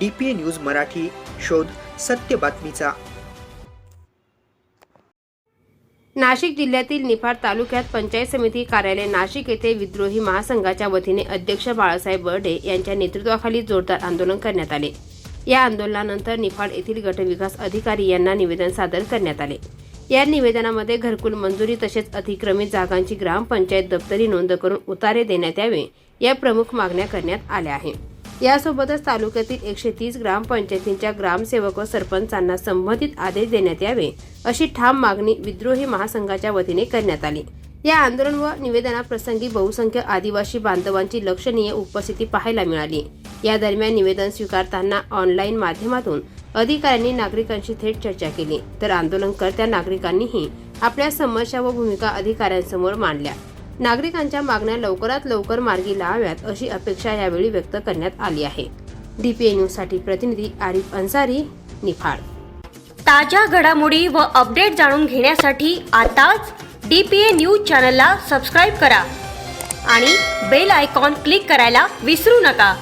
D P A news Marathi शोध सत्य बातमीचा. नाशिक जिल्ह्यातील निफाड तालुक्यात पंचायत समिती कार्यालय नाशिक येथे विद्रोही महासंघाच्या वतीने अध्यक्ष बाळासाहेब बर्डे यांच्या नेतृत्वाखाली जोरदार आंदोलन करण्यात आले. या आंदोलनानंतर निफाड येथील गटविकास अधिकारी यांना निवेदन सादर करण्यात आले. या निवेदनामध्ये घरकुल मंजुरी तसेच अतिक्रमित जागांची ग्रामपंचायत दप्तरी नोंद करून उतारे देण्यात यावे या प्रमुख मागण्या करण्यात आल्या आहेत. यासोबतच तालुक्यातील एकशे तीस ग्रामपंचायतींच्या ग्रामसेवक व सरपंचांना संबंधित आदेश देण्यात यावे अशी ठाम मागणी विद्रोही महासंघाच्या वतीने करण्यात आली. या आंदोलन व निवेदनाप्रसंगी बहुसंख्य आदिवासी बांधवांची लक्षणीय उपस्थिती पाहायला मिळाली. या दरम्यान निवेदन स्वीकारताना ऑनलाईन माध्यमातून अधिकाऱ्यांनी नागरिकांशी थेट चर्चा केली तर आंदोलनकर्त्या नागरिकांनीही आपल्या समस्या व भूमिका अधिकाऱ्यांसमोर मांडल्या. नागरिकांच्या मागण्या लवकरात लवकर मार्गी लावाव्यात अशी अपेक्षा यावेळी व्यक्त करण्यात आली आहे. डीपीए न्यूजसाठी प्रतिनिधी आरिफ अन्सारी निफाड. ताज्या घडामोडी व अपडेट जाणून घेण्यासाठी आताच डी पी ए न्यूज चॅनलला सबस्क्राईब करा आणि बेल आयकॉन क्लिक करायला विसरू नका.